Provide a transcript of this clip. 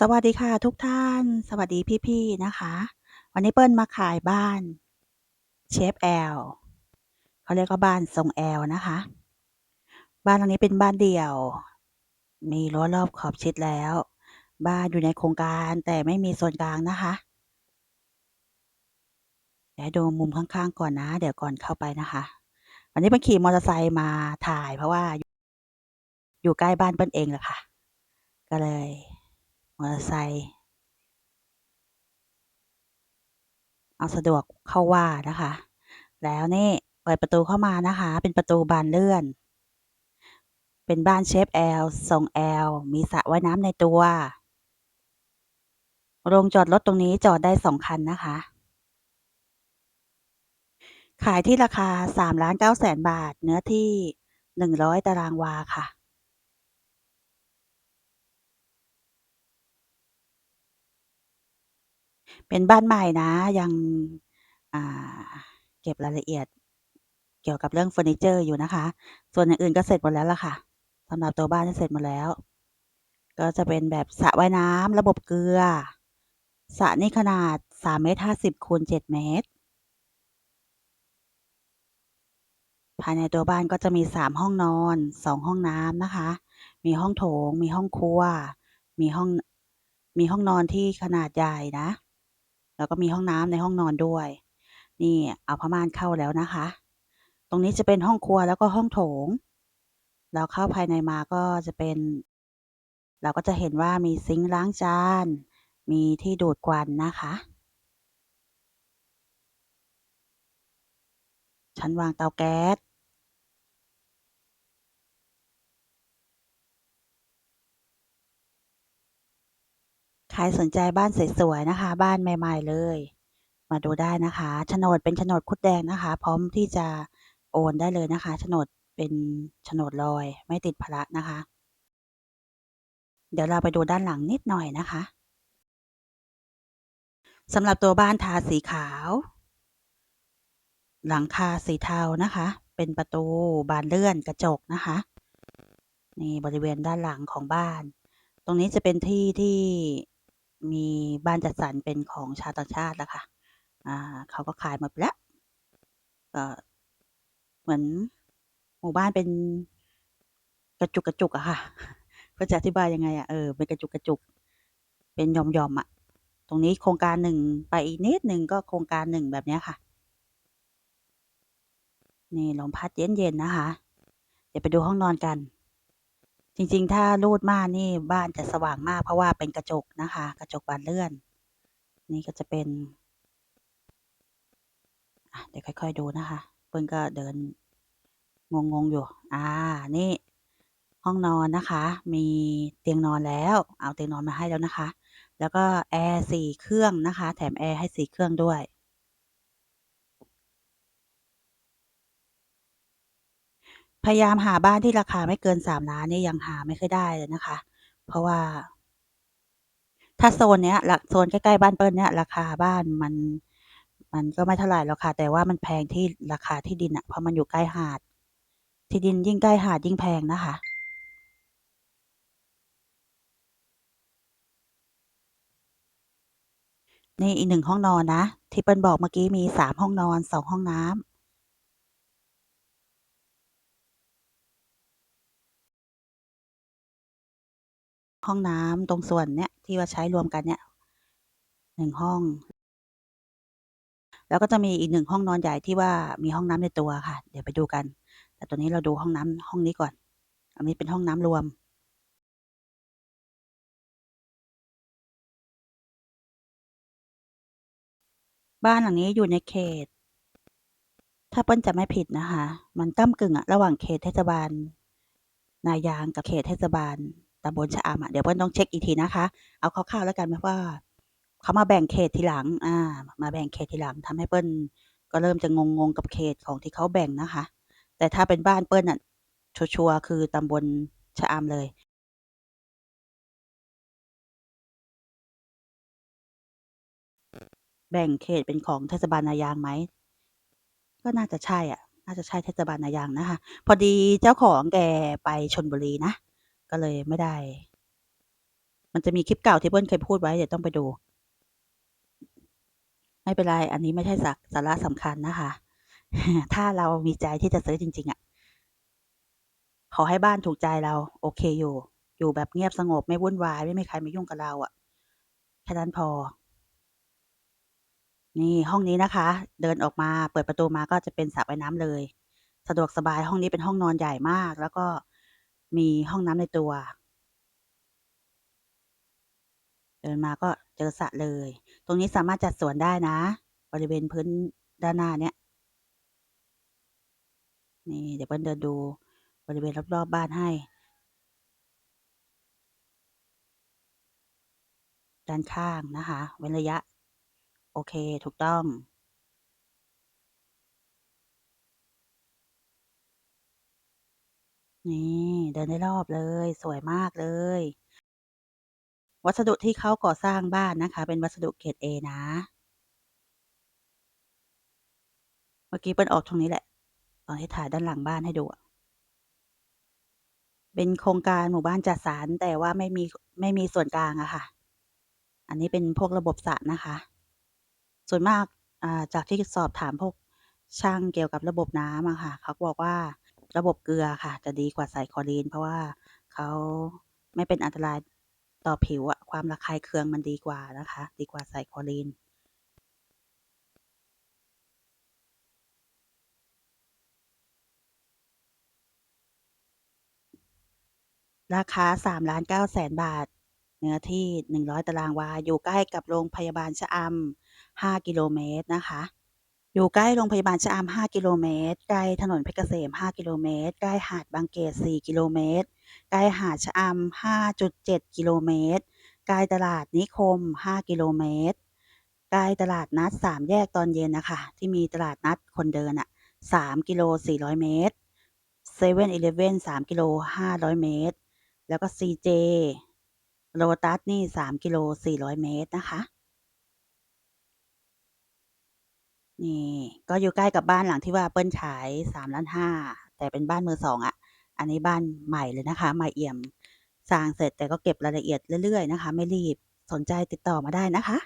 สวัสดีค่ะทุกท่าน สวัสดีพี่ๆนะคะ วันนี้เปิ้ลมาขายบ้านเชฟแอลเขาเรียกว่าบ้านทรงแอลนะคะ บ้านหลังนี้เป็นบ้านเดี่ยว มีรั้วรอบขอบชิดแล้ว บ้านอยู่ในโครงการแต่ไม่มีส่วนกลางนะคะเดี๋ยวให้ดูมุมข้างๆก่อนนะ เดี๋ยวก่อนเข้าไปนะคะ วันนี้เปิ้ลขี่มอเตอร์ไซค์มาถ่ายเพราะว่า อยู่ใกล้บ้านเปิ้ลเองแหละค่ะ ก็เลย มอเตอร์ไซค์เอาสะดวกเข้าว่านะคะ แล้วนี่เปิดประตูเข้ามานะคะ เป็นประตูบานเลื่อน เป็นบ้านเชฟแอลทรงแอลมีสระว่ายน้ำในตัว โรงจอดรถตรงนี้จอดได้2คันนะคะ ขายที่ราคา3,900,000บาท เนื้อที่100ตารางวาค่ะ เป็นบ้านใหม่นะ ยังเก็บรายละเอียดเกี่ยวกับเรื่องเฟอร์นิเจอร์อยู่นะคะ ส่วนอย่างอื่นก็เสร็จหมดแล้วล่ะค่ะสำหรับตัวบ้านนี่เสร็จหมดแล้ว ก็จะเป็นแบบสระว่ายน้ำระบบเกลือสระนี่ขนาด3เมตร50คูณ7เมตร ภายในตัวบ้านก็จะมี 3 ห้องนอน 2 ห้องน้ำนะคะ มีห้องโถง มีห้องครัว มีห้อง มีห้องนอนที่ขนาดใหญ่นะ แล้วก็มีห้องน้ำในห้องนอนด้วย นี่เอาผ้าม่านเข้าแล้วนะคะ ตรงนี้จะเป็นห้องครัวแล้วก็ห้องโถง เราเข้าภายในมาก็จะเป็น เราก็จะเห็นว่ามีซิงค์ล้างจาน มีที่ดูดควันนะคะ ชั้นวางเตาแก๊ส ใครสนใจบ้านสวยๆนะคะ บ้านใหม่ๆเลย มาดูได้นะคะโฉนดเป็นโฉนดคุดแดงนะคะ พร้อมที่จะโอนได้เลยนะคะโฉนดเป็นโฉนดลอยไม่ติดภาระนะคะ เดี๋ยวเราไปดูด้านหลังนิดหน่อยนะคะสำหรับตัวบ้านทาสีขาว หลังคาสีเทานะคะ เป็นประตูบานเลื่อนกระจกนะคะนี่บริเวณด้านหลังของบ้าน ตรงนี้จะเป็นที่ที่ มีบ้านจัดสรรเป็นของชาวต่างชาติแล้วค่ะอ่าเขาก็ขายหมดไปแล้วก็เหมือนหมู่บ้านเป็นกระจุกๆอะค่ะเพื่อจะอธิบายยังไงอะเออเป็นกระจุกๆเป็นยอมๆอมอะตรงนี้โครงการ1ไปอีกนิดหนึ่งก็โครงการ1แบบนี้ค่ะ นี่ลมพัดเย็นๆนะคะ เดี๋ยวไปดูห้องนอนกัน จริงๆ ถ้ารูดม่านนี่บ้านจะสว่างมาก เพราะว่าเป็นกระจกนะคะ กระจกบานเลื่อน นี่ก็จะเป็นเดี๋ยวค่อย ๆ ดูนะคะเปิ้ลก็เดินงงๆอยู่ อ่า นี่ ห้องนอนนะคะ มีเตียงนอนแล้ว เอาเตียงนอนมาให้แล้วนะคะ แล้วก็แอร์4เครื่องนะคะ แถมแอร์ให้4เครื่องด้วย พยายามหาบ้านที่ราคาไม่เกิน3,000,000นี่ยังหาไม่ค่อยได้เลยนะคะ เพราะว่า ถ้าโซนเนี้ยรโซนใกล้ๆบ้านเปิ้ลเนี่ยราคาบ้านมัน มันก็ไม่เท่าไหร่หรอกค่ะ แต่ว่ามันแพงที่ราคาที่ดินอะเพราะมันอยู่ใกล้หาด ที่ดินยิ่งใกล้หาดยิ่งแพงนะคะนี่อีก1ห้องนอนนะ ที่เปิ้ลบอกเมื่อกี้มี3ห้องนอน2ห้องน้ำ ห้องน้ำตรงส่วนเนี้ยที่ว่าใช้รวมกันเนี่ย1ห้อง แล้วก็จะมีอีก1ห้องนอนใหญ่ที่ว่ามีห้องน้ำในตัวค่ะ เดี๋ยวไปดูกัน แต่ตอนนี้เราดูห้องน้ำห้องนี้ก่อน อันนี้เป็นห้องน้ำรวมบ้านหลังนี้อยู่ในเขต ถ้าเปิ้ลจำไม่ผิดนะคะ มันก้ำกึ่งอะระหว่างเขตเทศบาล นายางกับเขตเทศบาล ตำบลชะอำอะเดี๋ยวเปิ้ลต้องเช็กอีกทีนะคะ เอาคร่าวๆแล้วกันเพราะว่าเขามาแบ่งเขตทีหลังอามาแบ่งเขตทีหลังทำให้เปิ้ลก็เริ่มจะงงๆกับเขตของที่เขาแบ่งนะคะ แต่ถ้าเป็นบ้านเปิ้ลน่ะชัวร์ๆคือตำบลชะอำเลยแบ่งเขตเป็นของเทศบาลนายางไหม ก็น่าจะใช่อะ น่าจะใช่เทศบาลนายางนะคะ พอดีเจ้าของแกไปชลบุรีนะ ก็เลยไม่ได้ มันจะมีคลิปเก่าที่เปิ้ลเคยพูดไว้ เดี๋ยวต้องไปดู ไม่เป็นไร อันนี้ไม่ใช่สาสาระสำคัญนะคะ ถ้าเรามีใจที่จะซื้อจริง ๆอะขอให้บ้านถูกใจเรา โอเคอยู่ อยู่แบบเงียบสงบไม่วุ่นวาย ไม่มีใครมายุ่งกับเราอะ แค่นั้นพอ นี่ห้องนี้นะคะ เดินออกมาเปิดประตูมาก็จะเป็นสระว่ายน้ำเลย สะดวกสบายห้องนี้เป็นห้องนอนใหญ่มาก แล้วก็ มีห้องน้ำในตัว เดินมาก็เจอสระเลย ตรงนี้สามารถจัดสวนได้นะ บริเวณพื้นด้านหน้าเนี้ย นี่เดี๋ยวเปิ้ลเดินดูบริเวณรอบๆบบ้านให้ ด้านข้างนะคะ เว้นระยะ โอเค ถูกต้องนี่ เดินได้รอบเลย สวยมากเลย วัสดุที่เขาก่อสร้างบ้านนะคะ เป็นวัสดุเกรดเอนะ เมื่อกี้เปิ้ลออกตรงนี้แหละ ตอนที่ถ่ายด้านหลังบ้านให้ดูเป็นโครงการหมู่บ้านจัดสรรแต่ว่าไม่มีไม่มีส่วนกลางอะค่ะ อันนี้เป็นพวกระบบสระนะคะ ส่วนมากาจากที่สอบถามพวกช่างเกี่ยวกับระบบน้ำอะค่ะ เขาบอกว่า ระบบเกลือค่ะ จะดีกว่าใส่คลอรีน เพราะว่าเขาไม่เป็นอันตรายต่อผิวอะความระคายเคืองมันดีกว่านะคะ ดีกว่าใส่คลอรีนราคา3,900,000บาท เนื้อที่ 100 ตารางวา อยู่ใกล้กับโรงพยาบาลชะอำ5 กิโลเมตรนะคะ อยู่ใกล้โรงพยาบาลชะอำ5กิโลเมตร ใกล้ถนนเพชรเกษม 5 กิโลเมตร ใกล้หาดบางเกต 4 กิโลเมตร ใกล้หาดชะอำ5.7 กิโลเมตร ใกล้ตลาดนิคม 5 กิโลเมตร ใกล้ตลาดนัด 3 แยกตอนเย็นนะคะ ที่มีตลาดนัดคนเดินอะ3กิโล 400 เมตรเซเว่นอีเลฟเว่น3กิโล500เมตร แล้วก็ซีเจโลตัสนี่3กิโล400เมตรนะคะ นี่ ก็อยู่ใกล้กับบ้านหลังที่ว่าเปิ้ลขายสามล้านห้าแต่เป็นบ้านมือสองอะ อันนี้บ้านใหม่เลยนะคะ ใหม่เอี่ยมสร้างเสร็จแต่ก็เก็บรายละเอียดเรื่อยๆนะคะ ไม่รีบสนใจติดต่อมาได้นะคะ